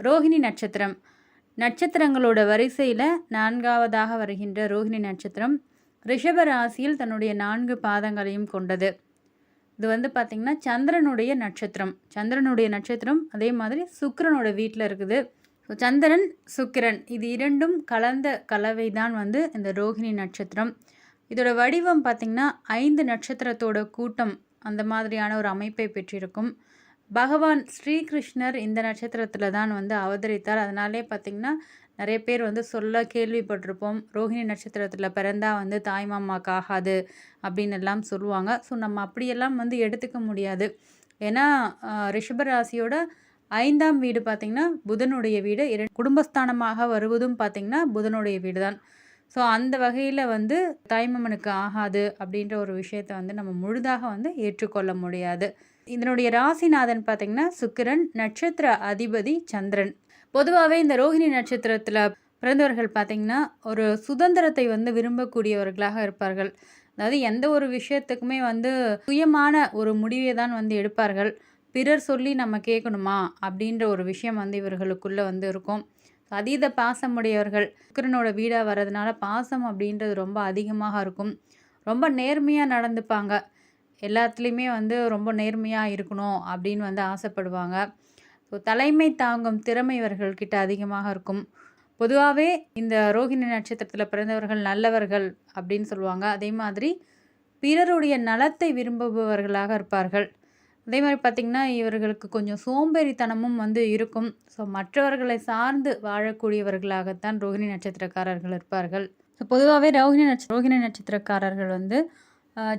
ரோஹிணி நட்சத்திரம். நட்சத்திரங்களோட வரிசையில் நான்காவதாக வருகின்ற ரோஹிணி நட்சத்திரம் ரிஷப ராசியில் தன்னுடைய நான்கு பாதங்களையும் கொண்டது. இது வந்து பார்த்திங்கன்னா சந்திரனுடைய நட்சத்திரம். சந்திரனுடைய நட்சத்திரம் அதே மாதிரி சுக்கிரனோட வீட்டில் இருக்குது. ஸோ சந்திரன் சுக்கிரன் இது இரண்டும் கலந்த கலவை தான் வந்து இந்த ரோஹிணி நட்சத்திரம். இதோட வடிவம் பார்த்திங்கன்னா ஐந்து நட்சத்திரத்தோட கூட்டம் அந்த மாதிரியான ஒரு அமைப்பை பெற்றிருக்கும். பகவான் ஸ்ரீகிருஷ்ணர் இந்த நட்சத்திரத்தில் தான் வந்து அவதரித்தார். அதனாலே பார்த்திங்கன்னா நிறைய பேர் வந்து சொல்ல கேள்விப்பட்டிருப்போம். ரோஹிணி நட்சத்திரத்தில் பிறந்தால் வந்து தாய்மாமாக்கு ஆகாது அப்படின்னு எல்லாம் சொல்லுவாங்க. ஸோ நம்ம அப்படியெல்லாம் வந்து எடுத்துக்க முடியாது. ஏன்னா ரிஷபராசியோட ஐந்தாம் வீடு பார்த்திங்கன்னா புதனுடைய வீடு. இர குடும்பஸ்தானமாக வருவதும் பார்த்திங்கன்னா புதனுடைய வீடு தான் ஸோ அந்த வகையில் வந்து தாய்மாமனுக்கு ஆகாது அப்படின்ற ஒரு விஷயத்தை வந்து நம்ம முழுதாக வந்து ஏற்றுக்கொள்ள முடியாது. இதனுடைய ராசிநாதன் பார்த்திங்கன்னா சுக்கிரன் நட்சத்திர அதிபதி சந்திரன். பொதுவாகவே இந்த ரோஹிணி நட்சத்திரத்தில் பிறந்தவர்கள் பார்த்திங்கன்னா ஒரு சுதந்திரத்தை வந்து விரும்பக்கூடியவர்களாக இருப்பார்கள். அதாவது எந்த ஒரு விஷயத்துக்குமே வந்து சுயமான ஒரு முடிவை தான் வந்து எடுப்பார்கள். பிறர் சொல்லி நம்ம கேட்கணுமா? அப்படின்ற ஒரு விஷயம் வந்து இவர்களுக்குள்ளே வந்து இருக்கும். அதீத பாசமுடையவர்கள் சுக்கிரனோட வீடாக வர்றதுனால பாசம் அப்படின்றது ரொம்ப அதிகமாக இருக்கும். ரொம்ப நேர்மையாக நடந்துப்பாங்க. எல்லாத்துலேயுமே வந்து ரொம்ப நேர்மையாக இருக்கணும் அப்படின்னு வந்து ஆசைப்படுவாங்க. ஸோ தலைமை தாங்கும் திறமை இவர்கள்கிட்ட அதிகமாக இருக்கும். பொதுவாகவே இந்த ரோகிணி நட்சத்திரத்தில் பிறந்தவர்கள் நல்லவர்கள் அப்படின்னு சொல்லுவாங்க. அதே மாதிரி பிறருடைய நலத்தை விரும்புபவர்களாக இருப்பார்கள். அதே மாதிரி பார்த்திங்கன்னா இவர்களுக்கு கொஞ்சம் சோம்பேறித்தனமும் வந்து இருக்கும். ஸோ மற்றவர்களை சார்ந்து வாழக்கூடியவர்களாகத்தான் ரோகிணி நட்சத்திரக்காரர்கள் இருப்பார்கள். ஸோ பொதுவாகவே ரோகிணி நட்ச ரோகிணி நட்சத்திரக்காரர்கள் வந்து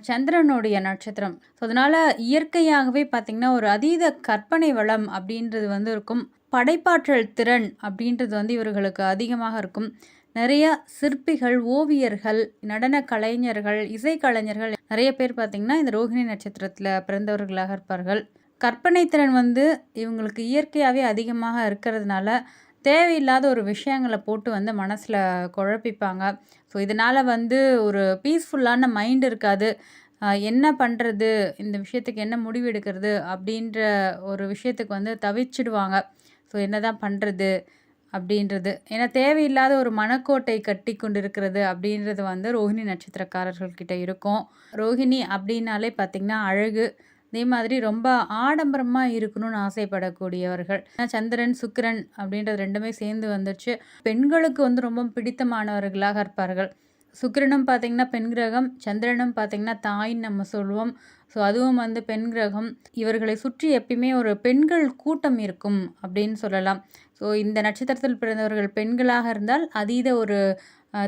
சந்திரனுடைய நட்சத்திரம். ஸோ அதனால் இயற்கையாகவே பார்த்திங்கன்னா ஒரு அதீத கற்பனை வளம் அப்படின்றது வந்து இருக்கும். படைப்பாற்றல் திறன் அப்படின்றது வந்து இவர்களுக்கு அதிகமாக இருக்கும். நிறைய சிற்பிகள் ஓவியர்கள் நடன கலைஞர்கள் இசைக்கலைஞர்கள் நிறைய பேர் பார்த்திங்கன்னா இந்த ரோகிணி நட்சத்திரத்தில் பிறந்தவர்களாக இருப்பார்கள். கற்பனை திறன் வந்து இவங்களுக்கு இயற்கையாகவே அதிகமாக இருக்கிறதுனால தேவையில்லாத ஒரு விஷயங்களை போட்டு வந்து மனசில் குழப்பிப்பாங்க. ஸோ இதனால் வந்து ஒரு பீஸ்ஃபுல்லான மைண்ட் இருக்காது. என்ன பண்ணுறது இந்த விஷயத்துக்கு என்ன முடிவு எடுக்கிறது? அப்படின்ற ஒரு விஷயத்துக்கு வந்து தவிச்சிடுவாங்க. ஸோ என்ன தான் பண்ணுறது அப்படின்றது. ஏன்னா தேவையில்லாத ஒரு மனக்கோட்டை கட்டி கொண்டு இருக்கிறது அப்படின்றது வந்து ரோஹிணி நட்சத்திரக்காரர்கள்கிட்ட இருக்கும். ரோஹிணி அப்படின்னாலே பார்த்திங்கன்னா அழகு. அதே மாதிரி ரொம்ப ஆடம்பரமாக இருக்கணும்னு ஆசைப்படக்கூடியவர்கள். சந்திரன் சுக்கிரன் அப்படின்றது ரெண்டுமே சேர்ந்து வந்துச்சு பெண்களுக்கு வந்து ரொம்ப பிடித்தமானவர்களாக இருப்பார்கள். சுக்கிரனும் பார்த்திங்கன்னா பெண் கிரகம் சந்திரனும் பார்த்திங்கன்னா தாயின்னு நம்ம சொல்லுவோம் ஸோ அதுவும் வந்து பெண் கிரகம். இவர்களை சுற்றி எப்பயுமே ஒரு பெண்கள் கூட்டம் இருக்கும் அப்படின்னு சொல்லலாம். ஸோ இந்த நட்சத்திரத்தில் பிறந்தவர்கள் பெண்களாக இருந்தால் அதீத ஒரு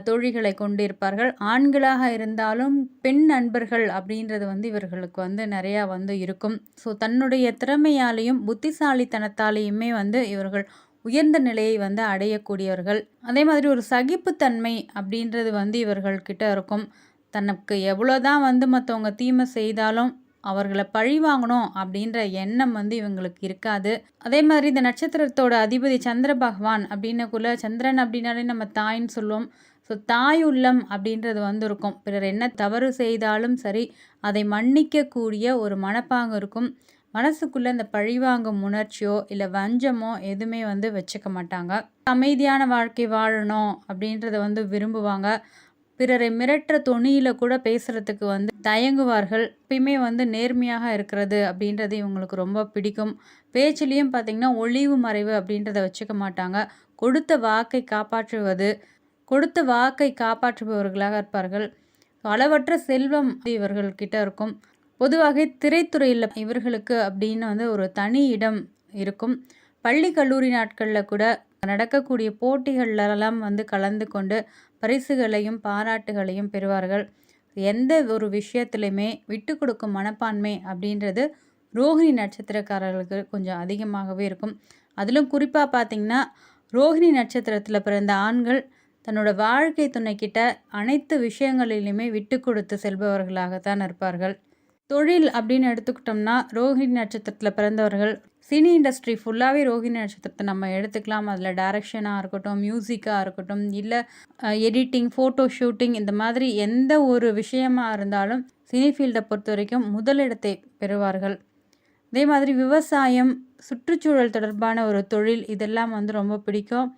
தோழிகளை கொண்டிருப்பார்கள். ஆண்களாக இருந்தாலும் பெண் நண்பர்கள் அப்படின்றது வந்து இவர்களுக்கு வந்து நிறையா வந்து இருக்கும். ஸோ தன்னுடைய திறமையாலையும் புத்திசாலித்தனத்தாலேயுமே வந்து இவர்கள் உயர்ந்த நிலையை வந்து அடையக்கூடியவர்கள். அதே மாதிரி ஒரு சகிப்புத்தன்மை அப்படின்றது வந்து இவர்கள்கிட்ட இருக்கும். தனக்கு எவ்வளோதான் வந்து மற்றவங்க தீமை செய்தாலும் அவர்களை பழி வாங்கணும் அப்படின்ற எண்ணம் வந்து இவங்களுக்கு இருக்காது. அதே மாதிரி இந்த நட்சத்திரத்தோட அதிபதி சந்திர பகவான் அப்படின்னக்குள்ள சந்திரன் அப்படின்னாலே நம்ம தாயின்னு சொல்லுவோம். ஸோ தாய் உள்ளம் அப்படின்றது வந்து இருக்கும் பிறர் என்ன தவறு செய்தாலும் சரி அதை மன்னிக்கக்கூடிய ஒரு மனப்பாங்க இருக்கும். மனசுக்குள்ளே இந்த பழிவாங்கும் உணர்ச்சியோ இல்லை வஞ்சமோ எதுவுமே வந்து வச்சுக்க மாட்டாங்க. அமைதியான வாழ்க்கை வாழணும் அப்படின்றத வந்து விரும்புவாங்க. பிறரை மிரட்டுற தொனியில் கூட பேசுகிறதுக்கு வந்து தயங்குவார்கள். எப்பயுமே வந்து நேர்மையாக இருக்கிறது அப்படின்றது இவங்களுக்கு ரொம்ப பிடிக்கும். பேச்சுலேயும் பார்த்திங்கன்னா ஒளிவு மறைவு அப்படின்றத வச்சுக்க மாட்டாங்க. கொடுத்த வாக்கை காப்பாற்றுவது கொடுத்த வாக்கை காப்பாற்றுபவர்களாக இருப்பார்கள். அளவற்ற செல்வம் இவர்கள்கிட்ட இருக்கும். பொதுவாக திரைத்துறையில் இவர்களுக்கு அப்படின்னு வந்து ஒரு தனி இடம் இருக்கும். பள்ளி கல்லூரி நாட்களில் கூட நடக்கக்கூடிய போட்டிகளெல்லாம் வந்து கலந்து கொண்டு பரிசுகளையும் பாராட்டுகளையும் பெறுவார்கள். எந்த ஒரு விஷயத்துலையுமே விட்டு கொடுக்கும் மனப்பான்மை அப்படின்றது ரோஹிணி நட்சத்திரக்காரர்களுக்கு கொஞ்சம் அதிகமாகவே இருக்கும். அதிலும் குறிப்பாக பார்த்திங்கன்னா ரோஹிணி நட்சத்திரத்தில் பிறந்த ஆண்கள் தன்னோட வாழ்க்கை துணைக்கிட்ட அனைத்து விஷயங்களிலுமே விட்டு கொடுத்து செல்பவர்களாகத்தான் இருப்பார்கள். தொழில் அப்படின்னு எடுத்துக்கிட்டோம்னா ரோஹிணி நட்சத்திரத்தில் பிறந்தவர்கள். சினி இண்டஸ்ட்ரி ஃபுல்லாகவே ரோஹிணி நட்சத்திரத்தை நம்ம எடுத்துக்கலாம். அதில் டைரக்ஷனாக இருக்கட்டும் மியூசிக்காக இருக்கட்டும் இல்லை எடிட்டிங் ஃபோட்டோ ஷூட்டிங் இந்த மாதிரி எந்த ஒரு விஷயமாக இருந்தாலும் சினி ஃபீல்டை பொறுத்த வரைக்கும் முதலிடத்தை பெறுவார்கள். அதே மாதிரி விவசாயம் சுற்றுச்சூழல் தொடர்பான ஒரு தொழில் இதெல்லாம் வந்து ரொம்ப பிடிக்கும்.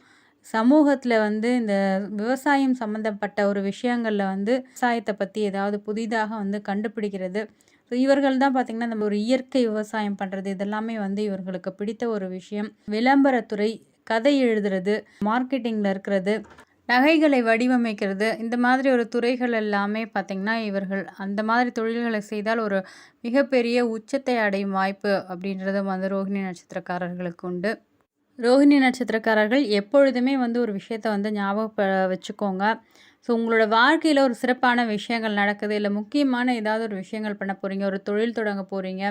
சமூகத்தில் வந்து இந்த விவசாயம் சம்மந்தப்பட்ட ஒரு விஷயங்களில் வந்து விவசாயத்தை பற்றி ஏதாவது புதிதாக வந்து கண்டுபிடிக்கிறது. ஸோ இவர்கள் தான் பார்த்திங்கன்னா நம்ம ஒரு இயற்கை விவசாயம் பண்ணுறது இதெல்லாமே வந்து இவர்களுக்கு பிடித்த ஒரு விஷயம். விளம்பரத்துறை கதை எழுதுறது மார்க்கெட்டிங்கில் இருக்கிறது நகைகளை வடிவமைக்கிறது இந்த மாதிரி ஒரு துறைகள் எல்லாமே பார்த்திங்கன்னா இவர்கள் அந்த மாதிரி தொழில்களை செய்தால் ஒரு மிகப்பெரிய உச்சத்தை அடையும் வாய்ப்பு அப்படின்றதும் வந்து ரோஹிணி நட்சத்திரக்காரர்களுக்கு உண்டு. ரோஹிணி நட்சத்திரக்காரர்கள் எப்பொழுதுமே வந்து ஒரு விஷயத்த வந்து ஞாபக வச்சுக்கோங்க. ஸோ உங்களோட வாழ்க்கையில் ஒரு சிறப்பான விஷயங்கள் நடக்குது இல்லை முக்கியமான ஏதாவது ஒரு விஷயங்கள் பண்ண போகிறீங்க ஒரு தொழில் தொடங்க போகிறீங்க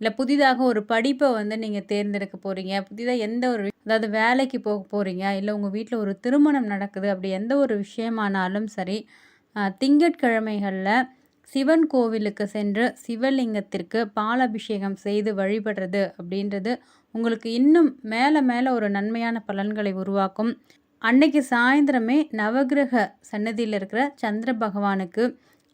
இல்லை புதிதாக ஒரு படிப்பை வந்து நீங்கள் தேர்ந்தெடுக்க போகிறீங்க புதிதாக எந்த ஒரு அதாவது வேலைக்கு போக போகிறீங்க இல்லை உங்கள் வீட்டில் ஒரு திருமணம் நடக்குது அப்படி எந்த ஒரு விஷயமானாலும் சரி திங்கட்கிழமைகளில் சிவன் கோவிலுக்கு சென்று சிவலிங்கத்திற்கு பாலாபிஷேகம் செய்து வழிபடுறது அப்படின்றது உங்களுக்கு இன்னும் மேலே மேலே ஒரு நன்மையான பலன்களை உருவாக்கும். அன்னைக்கு சாயந்தரமே நவகிரக சன்னதியில் இருக்கிற சந்திர பகவானுக்கு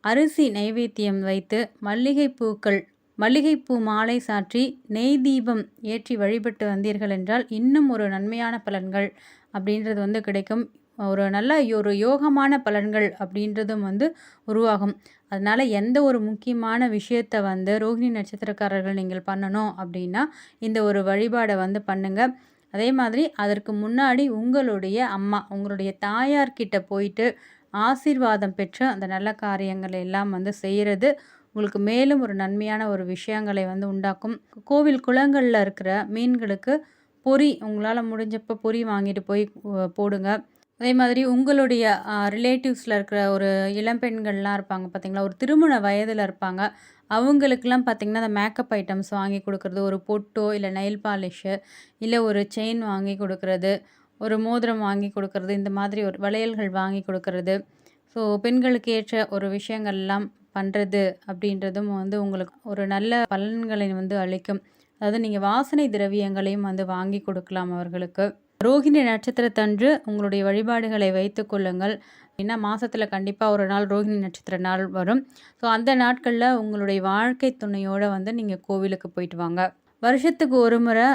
அரிசி நைவேத்தியம் வைத்து மல்லிகை பூக்கள் மல்லிகைப்பூ மாலை சாற்றி நெய் தீபம் ஏற்றி வழிபட்டு வந்தீர்கள் என்றால் இன்னும் ஒரு நன்மையான பலன்கள் அப்படின்றது வந்து கிடைக்கும். ஒரு நல்ல ஒரு யோகமான பலன்கள் அப்படின்றதும் வந்து உருவாகும். அதனால் எந்த ஒரு முக்கியமான விஷயத்தை வந்து ரோஹிணி நட்சத்திரக்காரர்கள் நீங்கள் பண்ணணும் அப்படின்னா இந்த ஒரு வழிபாடை வந்து பண்ணுங்கள் அதே மாதிரி அதற்கு முன்னாடி உங்களுடைய அம்மா உங்களுடைய தாயார்கிட்ட போயிட்டு ஆசீர்வாதம் பெற்று அந்த நல்ல காரியங்களை எல்லாம் வந்து செய்கிறது உங்களுக்கு மேலும் ஒரு நன்மையான ஒரு விஷயங்களை வந்து உண்டாக்கும். கோவில் குளங்களில் இருக்கிற மீன்களுக்கு பொறி உங்களால் முடிஞ்சப்போ பொறி வாங்கிட்டு போய் போடுங்க. அதே மாதிரி உங்களுடைய ரிலேட்டிவ்ஸில் இருக்கிற ஒரு இளம்பெண்கள்லாம் இருப்பாங்க பார்த்தீங்களா ஒரு திருமண வயதில் இருப்பாங்க. அவங்களுக்கெல்லாம் பார்த்திங்கன்னா அந்த மேக்கப் ஐட்டம்ஸ் வாங்கி கொடுக்குறது ஒரு பொட்டோ இல்லை நெயில் பாலிஷு இல்லை ஒரு செயின் வாங்கி கொடுக்குறது ஒரு மோதிரம் வாங்கி கொடுக்குறது இந்த மாதிரி ஒரு வளையல்கள் வாங்கி கொடுக்கறது. ஸோ பெண்களுக்கு ஏற்ற ஒரு விஷயங்கள்லாம் பண்ணுறது அப்படின்றதும் வந்து உங்களுக்கு ஒரு நல்ல பலன்களை வந்து அளிக்கும். அதாவது நீங்கள் வாசனை திரவியங்களையும் வந்து வாங்கி கொடுக்கலாம் அவர்களுக்கு. ரோஹிணி நட்சத்திரத்தன்று உங்களுடைய வழிபாடுகளை வைத்து கொள்ளுங்கள். ஏன்னா மாதத்தில் கண்டிப்பாக ஒரு நாள் ரோஹிணி நட்சத்திர நாள் வரும். ஸோ அந்த நாட்களில் உங்களுடைய வாழ்க்கை துணையோடு வந்து நீங்கள் கோவிலுக்கு போயிட்டு வாங்க. வருஷத்துக்கு ஒரு முறை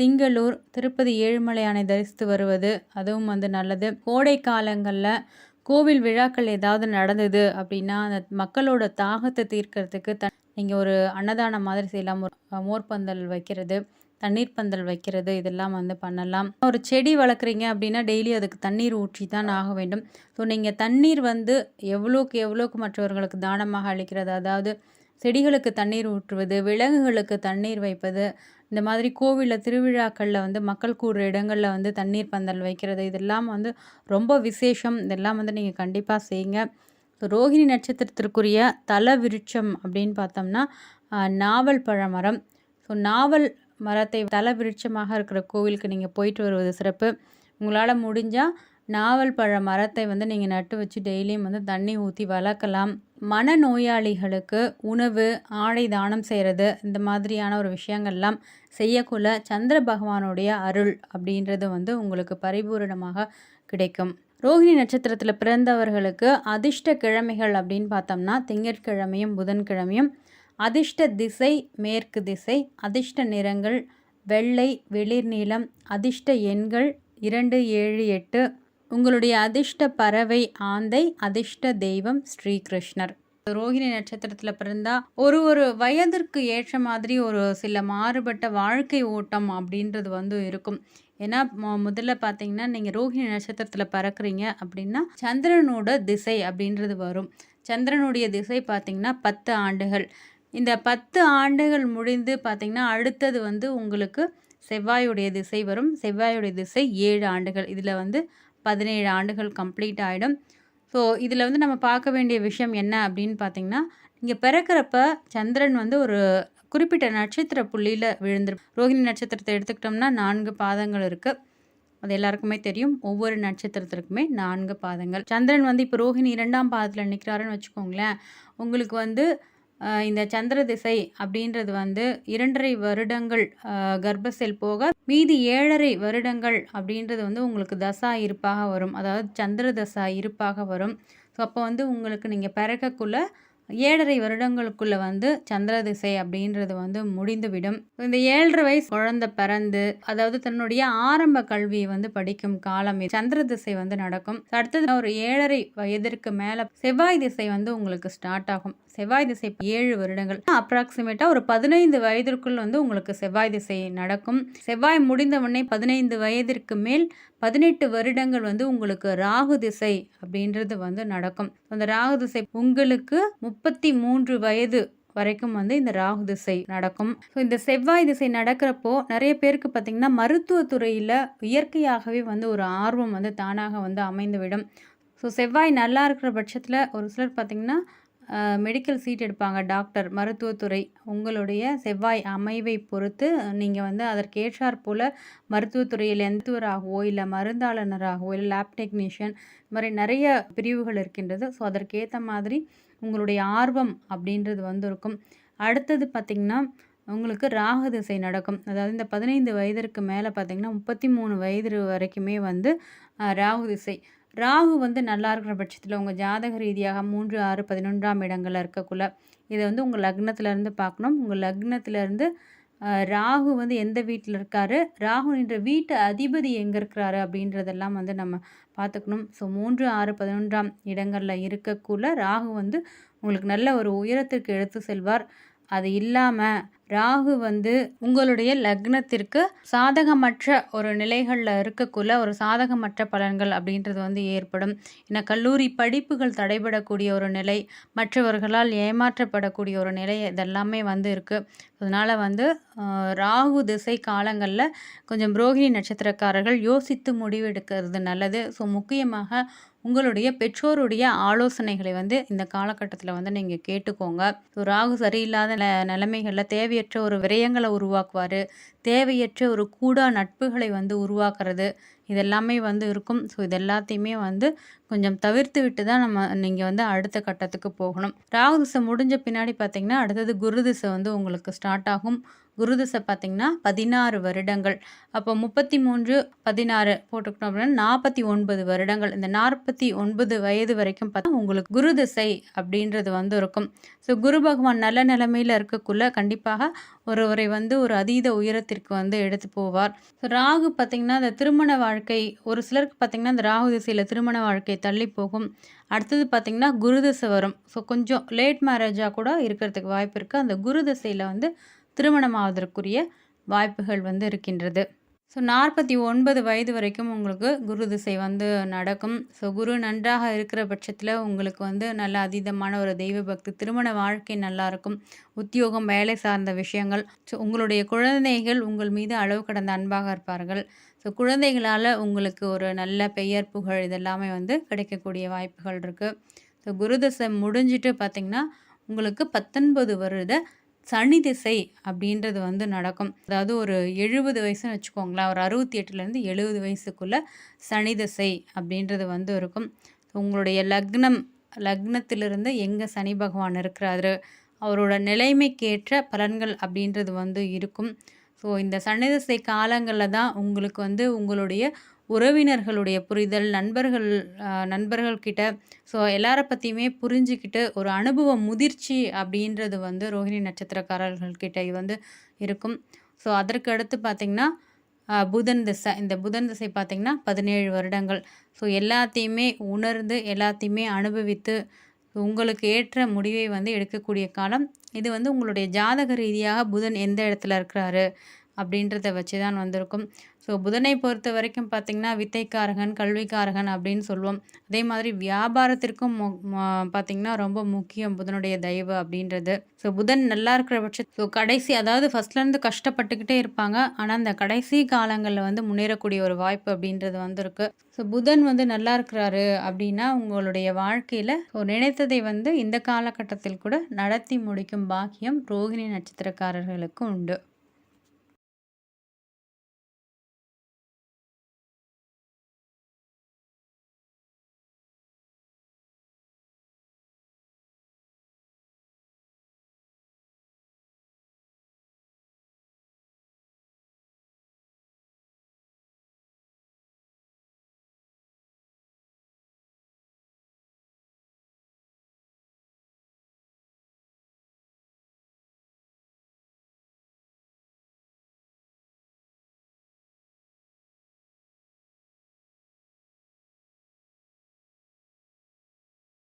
திங்களூர் திருப்பதி ஏழுமலையானை தரிசித்து வருவது அதுவும் வந்து நல்லது. கோடை காலங்களில் கோவில் விழாக்கள் ஏதாவது நடந்தது அப்படின்னா அந்த மக்களோட தாகத்தை தீர்க்கறதுக்கு த நீங்கள் ஒரு அன்னதானம் மாதிரி செய்யலாம். மோர்பந்தல் வைக்கிறது. தண்ணீர் பந்தல் வைக்கிறது இதெல்லாம் வந்து பண்ணலாம். ஒரு செடி வளர்க்குறீங்க அப்படின்னா டெய்லி அதுக்கு தண்ணீர் ஊற்றி தான் ஆக வேண்டும். ஸோ நீங்கள் தண்ணீர் வந்து எவ்வளோக்கு எவ்வளோக்கு மற்றவர்களுக்கு தானமாக அளிக்கிறது? அதாவது செடிகளுக்கு தண்ணீர் ஊற்றுவது விலங்குகளுக்கு தண்ணீர் வைப்பது இந்த மாதிரி கோவிலில் திருவிழாக்களில் வந்து மக்கள் கூடுற இடங்களில் வந்து தண்ணீர் பந்தல் வைக்கிறது இதெல்லாம் வந்து ரொம்ப விசேஷம். இதெல்லாம் வந்து நீங்கள் கண்டிப்பாக செய்யுங்க. ஸோ ரோஹிணி நட்சத்திரத்திற்குரிய தல விருட்சம் அப்படின்னு பார்த்தோம்னா நாவல் பழமரம். ஸோ நாவல் மரத்தை தல விருட்சமாக இருக்கிற கோவிலுக்கு நீங்கள் போயிட்டு வருவது சிறப்பு. உங்களால் முடிஞ்சால் நாவல் பழ மரத்தை வந்து நீங்கள் நட்டு வச்சு டெய்லியும் வந்து தண்ணி ஊற்றி வளர்க்கலாம். மன நோயாளிகளுக்கு உணவு ஆடை தானம் செய்கிறது இந்த மாதிரியான ஒரு விஷயங்கள்லாம் செய்யக்குள்ள சந்திர பகவானுடைய அருள் அப்படின்றது வந்து உங்களுக்கு பரிபூரணமாக கிடைக்கும். ரோஹிணி நட்சத்திரத்தில் பிறந்தவர்களுக்கு அதிர்ஷ்ட கிழமைகள் அப்படின்னு பார்த்தோம்னா திங்கட்கிழமையும் புதன்கிழமையும் அதிர்ஷ்ட திசை மேற்கு திசை அதிர்ஷ்ட நிறங்கள் வெள்ளை வெளிர் நீளம் அதிர்ஷ்ட எண்கள் இரண்டு ஏழு எட்டு. உங்களுடைய அதிர்ஷ்ட பறவை ஆந்தை அதிர்ஷ்ட தெய்வம் ஸ்ரீகிருஷ்ணர். ரோஹிணி நட்சத்திரத்தில் பிறந்தா ஒரு ஒரு வயதிற்கு ஏற்ற மாதிரி ஒரு சில மாறுபட்ட வாழ்க்கை ஓட்டம் அப்படின்றது வந்து இருக்கும். ஏன்னா முதல்ல பார்த்தீங்கன்னா நீங்கள் ரோஹிணி நட்சத்திரத்தில் பறக்குறீங்க அப்படின்னா சந்திரனோட திசை அப்படின்றது வரும். சந்திரனுடைய திசை பார்த்தீங்கன்னா பத்து ஆண்டுகள். இந்த பத்து ஆண்டுகள் முடிந்து பார்த்திங்கன்னா அடுத்தது வந்து உங்களுக்கு செவ்வாயுடைய திசை வரும். செவ்வாயுடைய திசை ஏழு ஆண்டுகள். இதில் வந்து பதினேழு ஆண்டுகள் கம்ப்ளீட் ஆகிடும் ஸோ இதில் வந்து நம்ம பார்க்க வேண்டிய விஷயம் என்ன அப்படின்னு பார்த்திங்கன்னா இங்கே பிறக்கிறப்ப சந்திரன் வந்து ஒரு குறிப்பிட்ட நட்சத்திர புள்ளியில் விழுந்துரு ரோஹிணி நட்சத்திரத்தை எடுத்துக்கிட்டோம்னா நான்கு பாதங்கள் இருக்குது அது எல்லாருக்குமே தெரியும். ஒவ்வொரு நட்சத்திரத்திற்குமே நான்கு பாதங்கள். சந்திரன் வந்து இப்போ ரோஹிணி இரண்டாம் பாதத்தில் நிற்கிறாருன்னு வச்சுக்கோங்களேன். உங்களுக்கு வந்து இந்த சந்திர திசை அப்படின்றது வந்து இரண்டரை வருடங்கள் கர்ப்பசெல் போக மீதி ஏழரை வருடங்கள் அப்படின்றது வந்து உங்களுக்கு தசா இருப்பாக வரும். அதாவது சந்திர தசா இருப்பாக வரும். ஸோ அப்போ வந்து உங்களுக்கு நீங்கள் பிறக்கக்குள்ள ஏழரை வருடங்களுக்குள்ள வந்து சந்திர திசை அப்படின்றது வந்து முடிந்துவிடும். இந்த ஏழரை வயசு குழந்தை பிறந்து அதாவது தன்னுடைய ஆரம்ப கல்வியை வந்து படிக்கும் காலம் சந்திர திசை வந்து நடக்கும். அடுத்தது ஒரு ஏழரை வயதிற்கு மேல செவ்வாய் திசை வந்து உங்களுக்கு ஸ்டார்ட் ஆகும். செவ்வாய் திசை ஏழு வருடங்கள். அப்ராக்சிமேட்டா ஒரு பதினைந்து வயதிற்குள் வந்து உங்களுக்கு செவ்வாய் திசை நடக்கும். செவ்வாய் முடிந்த உடனே பதினைந்து வயதிற்கு மேல் பதினெட்டு வருடங்கள் வந்து உங்களுக்கு ராகு திசை அப்படின்றது வந்து நடக்கும். அந்த ராகு திசை உங்களுக்கு முப்பத்தி மூன்று வயது வரைக்கும் வந்து இந்த ராகு திசை நடக்கும். ஸோ இந்த செவ்வாய் திசை நடக்கிறப்போ நிறைய பேருக்கு பார்த்திங்கன்னா மருத்துவத்துறையில் இயற்கையாகவே வந்து ஒரு ஆர்வம் வந்து தானாக வந்து அமைந்துவிடும். ஸோ செவ்வாய் நல்லா இருக்கிற பட்சத்தில் ஒரு சிலர் பார்த்திங்கன்னா மெடிக்கல் சீட் எடுப்பாங்க டாக்டர் மருத்துவத்துறை. உங்களுடைய செவ்வாய் அமைவை பொறுத்து நீங்கள் வந்து அதற்கேற்றாற் போல் மருத்துவத்துறையில் எந்தவராகவோ இல்லை மருந்தாளனராகவோ இல்லை லேப் டெக்னீஷியன் இது மாதிரி நிறைய பிரிவுகள் இருக்கின்றது. ஸோ அதற்கேற்ற மாதிரி உங்களுடைய ஆர்வம் அப்படின்றது வந்து இருக்கும் அடுத்தது பார்த்திங்கன்னா உங்களுக்கு ராகு திசை நடக்கும். அதாவது இந்த பதினைந்து வயதிற்கு மேலே பார்த்திங்கன்னா முப்பத்தி மூணு வயது வரைக்குமே வந்து ராகு திசை. ராகு வந்து நல்லா இருக்கிற பட்சத்தில் உங்கள் ஜாதக ரீதியாக மூன்று ஆறு பதினொன்றாம் இடங்களில் இருக்கக்குள்ள இதை வந்து உங்கள் லக்னத்துலேருந்து பார்க்கணும். உங்கள் லக்னத்துலேருந்து ராகு வந்து எந்த வீட்டில் இருக்காரு? ராகு என்ற வீட்டு அதிபதி எங்கே இருக்கிறாரு அப்படின்றதெல்லாம் வந்து நம்ம பார்த்துக்கணும். ஸோ மூன்று ஆறு பதினொன்றாம் இடங்களில் இருக்கக்குள்ள ராகு வந்து உங்களுக்கு நல்ல ஒரு உயரத்திற்கு எடுத்து செல்வார். அது இல்லாமல் ராகு வந்து உங்களுடைய லக்னத்திற்கு சாதகமற்ற ஒரு நிலைகளில் இருக்கக்குள்ள ஒரு சாதகமற்ற பலன்கள் அப்படின்றது வந்து ஏற்படும். ஏன்னா கல்லூரி படிப்புகள் தடைபடக்கூடிய ஒரு நிலை மற்றவர்களால் ஏமாற்றப்படக்கூடிய ஒரு நிலை இதெல்லாமே வந்து இருக்குது அதனால் வந்து ராகு திசை காலங்களில் கொஞ்சம் புரோகிணி நட்சத்திரக்காரர்கள் யோசித்து முடிவெடுக்கிறது நல்லது. ஸோ முக்கியமாக உங்களுடைய பெற்றோருடைய ஆலோசனைகளை வந்து இந்த காலகட்டத்தில் வந்து நீங்கள் கேட்டுக்கோங்க. ஸோ ராகு சரியில்லாத ந நிலைமைகளில் தேவையற்ற ஒரு விரயங்களை உருவாக்குவார். தேவையற்ற ஒரு கூடா நட்புகளை வந்து உருவாக்குறது. இதெல்லாமே வந்து இருக்கும். ஸோ இது எல்லாத்தையுமே வந்து கொஞ்சம் தவிர்த்து விட்டு தான் நம்ம நீங்கள் வந்து அடுத்த கட்டத்துக்கு போகணும். ராகு திசை முடிஞ்ச பின்னாடி பார்த்தீங்கன்னா அடுத்தது குரு திசை வந்து உங்களுக்கு ஸ்டார்ட் ஆகும். குரு பார்த்திங்கன்னா பதினாறு வருடங்கள். அப்போ முப்பத்தி மூன்று பதினாறு போட்டுக்கிட்டோம் அப்படின்னா நாற்பத்தி ஒன்பது வருடங்கள். இந்த நாற்பத்தி ஒன்பது வயது வரைக்கும் பார்த்தா உங்களுக்கு குரு திசை அப்படின்றது வந்து இருக்கும். ஸோ குரு பகவான் நல்ல நிலைமையில் இருக்கக்குள்ள கண்டிப்பாக ஒருவரை வந்து ஒரு அதீத உயரத்திற்கு வந்து எடுத்து போவார். ஸோ ராகு பார்த்திங்கன்னா இந்த திருமண வாழ்க்கை ஒரு சிலருக்கு பார்த்திங்கன்னா இந்த ராகு திசையில் திருமண வாழ்க்கை தள்ளி போகும். அடுத்தது பார்த்திங்கன்னா குரு திசை வரும். ஸோ கொஞ்சம் லேட் மேரேஜாக கூட இருக்கிறதுக்கு வாய்ப்பு இருக்குது அந்த குரு திசையில் வந்து திருமணம் ஆவதற்குரிய வாய்ப்புகள் வந்து இருக்கின்றது. ஸோ நாற்பத்தி ஒன்பது வயது வரைக்கும் உங்களுக்கு குரு திசை வந்து நடக்கும். ஸோ குரு நன்றாக இருக்கிற பட்சத்தில் உங்களுக்கு வந்து நல்ல அதீதமான ஒரு தெய்வ பக்தி திருமண வாழ்க்கை நல்லாயிருக்கும் உத்தியோகம் வேலை சார்ந்த விஷயங்கள். ஸோ உங்களுடைய குழந்தைகள் உங்கள் மீது அளவு கடந்த அன்பாக இருப்பார்கள். ஸோ குழந்தைகளால் உங்களுக்கு ஒரு நல்ல பெயர் புகழ் இதெல்லாமே வந்து கிடைக்கக்கூடிய வாய்ப்புகள் இருக்குது ஸோ குரு தசை முடிஞ்சிட்டு பார்த்திங்கன்னா உங்களுக்கு பத்தொன்பது வருட சனி திசை அப்படின்றது வந்து நடக்கும். அதாவது ஒரு எழுபது வயசுன்னு வச்சுக்கோங்களேன். ஒரு அறுபத்தி எட்டுலேருந்து எழுபது வயசுக்குள்ளே சனி திசை அப்படின்றது வந்து இருக்கும். உங்களுடைய லக்னம் லக்னத்திலிருந்து எங்கே சனி பகவான் இருக்கிறாரு அவரோட நிலைமைக்கேற்ற பலன்கள் அப்படின்றது வந்து இருக்கும். ஸோ இந்த சனி திசை காலங்களில் தான் உங்களுக்கு வந்து உங்களுடைய உறவினர்களுடைய புரிதல் நண்பர்கள் நண்பர்கள்கிட்ட ஸோ எல்லார பற்றியுமே புரிஞ்சுக்கிட்டு ஒரு அனுபவ முதிர்ச்சி அப்படின்றது வந்து ரோஹிணி நட்சத்திரக்காரர்கள்கிட்ட வந்து இருக்கும். ஸோ அதற்கு அடுத்து பார்த்திங்கன்னா புதன் திசை. இந்த புதன் திசை பார்த்திங்கன்னா பதினேழு வருடங்கள். ஸோ எல்லாத்தையுமே உணர்ந்து எல்லாத்தையுமே அனுபவித்து உங்களுக்கு ஏற்ற முடிவை வந்து எடுக்கக்கூடிய காலம். இது வந்து உங்களுடைய ஜாதக ரீதியாக புதன் எந்த இடத்துல இருக்கிறாரு அப்படின்றத வச்சு தான் வந்திருக்கும். ஸோ புதனை பொறுத்த வரைக்கும் பார்த்திங்கன்னா வித்தைக்காரகன் கல்விக்காரகன் அப்படின்னு சொல்லுவோம். அதே மாதிரி வியாபாரத்திற்கும் பார்த்திங்கன்னா ரொம்ப முக்கியம் புதனுடைய தயவு அப்படின்றது. ஸோ புதன் நல்லா இருக்கிற பட்ச ஸோ கடைசி அதாவது ஃபஸ்ட்லேருந்து கஷ்டப்பட்டுக்கிட்டே இருப்பாங்க. ஆனால் அந்த கடைசி காலங்களில் வந்து முன்னேறக்கூடிய ஒரு வாய்ப்பு அப்படின்றது வந்திருக்கு. ஸோ புதன் வந்து நல்லா இருக்கிறாரு அப்படின்னா உங்களுடைய வாழ்க்கையில் ஸோ நினைத்ததை வந்து இந்த காலகட்டத்தில் கூட நடத்தி முடிக்கும் பாக்கியம் ரோகிணி நட்சத்திரக்காரர்களுக்கு உண்டு.